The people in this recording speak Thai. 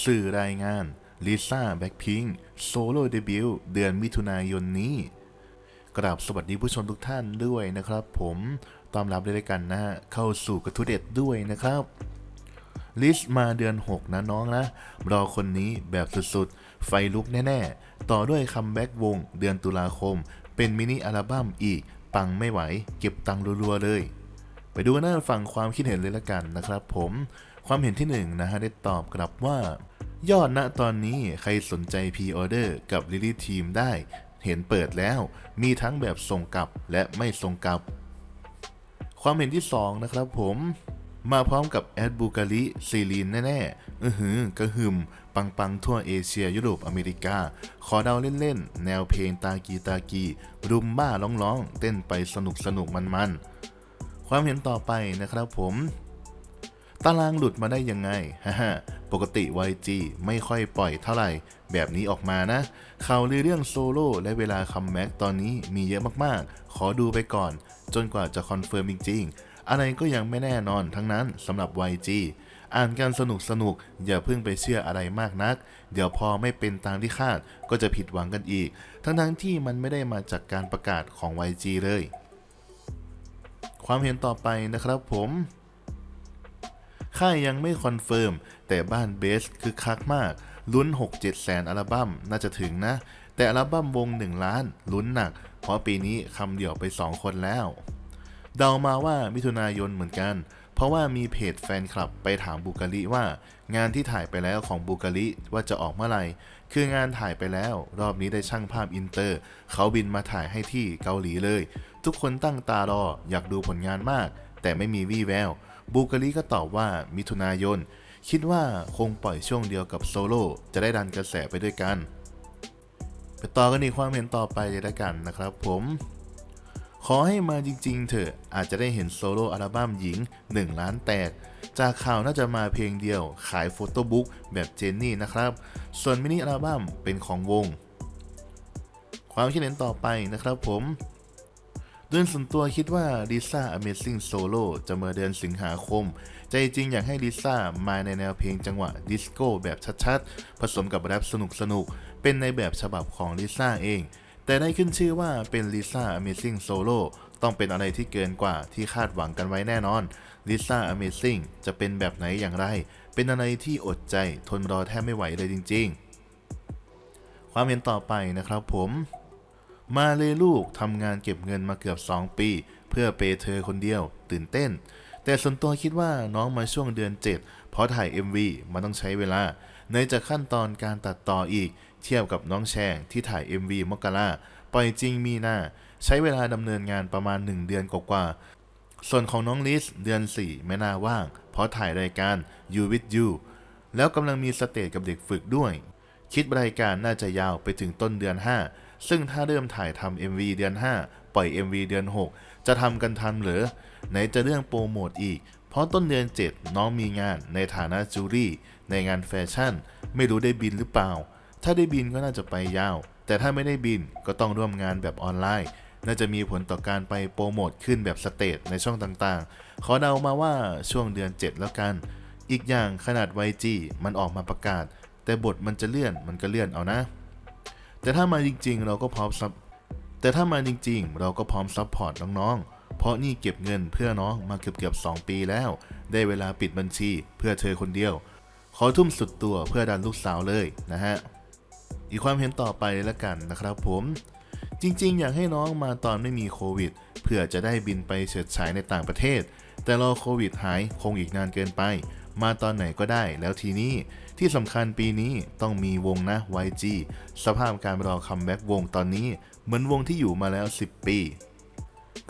สื่อรายงานลิซ่าแบ็คพิงโซโล่เดบิวต์เดือนมิถุนายนนี้ กราบสวัสดีผู้ชมทุกท่านด้วยนะครับ ผมต้อนรับด้วยกันนะฮะ เข้าสู่กระทุเด็ดด้วยนะครับลิสมาเดือน 6 นะน้องนะ รอคนนี้แบบสุดๆ ไฟลุกแน่ๆ ต่อด้วยคัมแบ็กวงเดือนตุลาคม เป็นมินิอัลบั้มอีก ปังไม่ไหว เก็บตังรัวๆเลย ไปดูหน้าฟังความคิดเห็นเลยละกันนะครับผมความเห็นที่หนึ่งนะฮะได้ตอบกลับว่า ยอดณตอนนี้ใครสนใจพ r ออเดอร์กับลิลี่ทีมได้ เห็นเปิดแล้ว มีทั้งแบบส่งกลับและไม่ส่งกลับ ความเห็นที่ 2 นะครับผมมาพร้อมกับแอดบูการิซีลีนแน่ๆ อือหือกระหึมปังปังๆทั่วเอเชียยุโรปอเมริกา ขอเดาเล่นๆ แนวเพลงตากีตากี รุมบ้าร้องๆ เต้นไปสนุกสนุกมันๆ ความเห็นต่อไปนะครับผมตารางหลุดมาได้ยังไงฮ่าฮ่าปกติ YG ไม่ค่อยปล่อยเท่าไหร่ แบบนี้ออกมานะ ข่าวลือเรื่องโซโล่และเวลาคัมแบ็กตอนนี้มีเยอะมากๆ ขอดูไปก่อน จนกว่าจะคอนเฟิร์มจริงๆ อะไรก็ยังไม่แน่นอนทั้งนั้นสำหรับ YG อ่านกันสนุกสนุกๆอย่าเพิ่งไปเชื่ออะไรมากนัก เดี๋ยวพอไม่เป็นตามที่คาดก็จะผิดหวังกันอีก ทั้งๆที่มันไม่ได้มาจากการประกาศของ YG เลย ความเห็นต่อไปนะครับผมค่ายยังไม่คอนเฟิร์ม แต่บ้านเบสคือคักมาก ลุ้น 6-7 แสนอัลบั้มน่าจะถึงนะ แต่อัลบั้มวง 1 ล้าน ลุ้นหนัก เพราะปีนี้คำเดี่ยวไป 2 คนแล้ว เดามาว่ามิถุนายนเหมือนกัน ราะว่ามีเพจแฟนคลับไปถามบูการิว่า งานที่ถ่ายไปแล้วของบูการิว่าจะออกเมื่อไหร่ คืองานถ่ายไปแล้ว รอบนี้ได้ช่างภาพอินเตอร์ เขาบินมาถ่ายให้ที่เกาหลีเลย ทุกคนตั้งตารออยากดูผลงานมาก แต่ไม่มีวี่แววบูการีก็ตอบว่ามิถุนายน คิดว่าคงปล่อยช่วงเดียวกับโซโล่จะได้ดันกระแสไปด้วยกัน ไปต่อกันอีกความเห็นต่อไปเลยละกันนะครับผม ขอให้มาจริงๆ เถอะ อาจจะได้เห็นโซโล่อัลบั้มหญิง 1 ล้านแตก จากข่าวน่าจะมาเพลงเดียวขายโฟโต้บุ๊กแบบเจนนี่นะครับ ส่วนมินิอัลบั้มเป็นของวง ความคิดเห็นต่อไปนะครับผมโดยส่วนตัวคิดว่า Lisa Amazing Solo จะมาเดือนสิงหาคม ใจจริงอยากให้ Lisa มาในแนวเพลงจังหวะดิสโก้แบบชัดๆ ผสมกับแรปสนุกๆ เป็นในแบบฉบับของ Lisa เอง แต่ได้ขึ้นชื่อว่าเป็น Lisa Amazing Solo ต้องเป็นอะไรที่เกินกว่าที่คาดหวังกันไว้แน่นอน Lisa Amazing จะเป็นแบบไหนอย่างไร เป็นอะไรที่อดใจทนรอแทบไม่ไหวเลยจริง ๆ ความเห็นต่อไปนะครับผม มาเลยลูกทำงานเก็บเงินมาเกือบ 2 ปี เพื่อเปย์เธอคนเดียว ตื่นเต้น แต่ส่วนตัวคิดว่าน้องมาช่วงเดือน 7 เพราะถ่าย MV มันต้องใช้เวลา ในจากขั้นตอนการตัดต่ออีก เทียบกับน้องแชงที่ถ่าย MV มกราปล่อยจริงมีนาใช้เวลาดำเนินงานประมาณ 1 เดือนกว่าๆส่วนของน้องลิสเดือน 4 ไม่น่าว่าง เพราะถ่ายรายการ You with You แล้วกำลังมีสเตจกับเด็กฝึกด้วย คิดรายการน่าจะยาวไปถึงต้นเดือน 5 ซึ่งถ้าเริ่มถ่ายทำ MV เดือน 5 ปล่อย MV เดือน 6 จะทำกันทันหรือ ไหนจะเรื่องโปรโมทอีก เพราะต้นเดือน 7 น้องมีงานในฐานะจูรี่ ในงานแฟชั่น ไม่รู้ได้บินหรือเปล่า ถ้าได้บินก็น่าจะไปยาว แต่ถ้าไม่ได้บินก็ต้องร่วมงานแบบออนไลน์ น่าจะมีผลต่อการไปโปรโมทขึ้นแบบสเตจในช่องต่างๆ ขอเดามาว่าช่วงเดือน 7 แล้วกัน อีกอย่างขนาด YG มันออกมาประกาศ แต่บทมันจะเลื่อนมันก็เลื่อนเอานะ แต่ถ้ามาจริงๆ เราก็พร้อมซับแต่ถ้ามาจริงๆ เราก็พร้อมซัพพอร์ตน้องๆ เพราะนี่เก็บเงินเพื่อน้องมาเกือบๆ2ปีแล้ว ได้เวลาปิดบัญชีเพื่อเธอคนเดียว ขอทุ่มสุดตัวเพื่อดันลูกสาวเลยนะฮะ อีกความเห็นต่อไปแล้วกันนะครับผมจริงๆ อยากให้น้องมาตอนไม่มีโควิด เพื่อจะได้บินไปเฉิดฉายในต่างประเทศ แต่รอโควิดหายคงอีกนานเกินไป มาตอนไหนก็ได้ แล้วทีนี้ที่สำคัญปีนี้ต้องมีวงนะ YG สภาพการรอคัมแบ็กวงตอนนี้ เหมือนวงที่อยู่มาแล้ว 10 ปี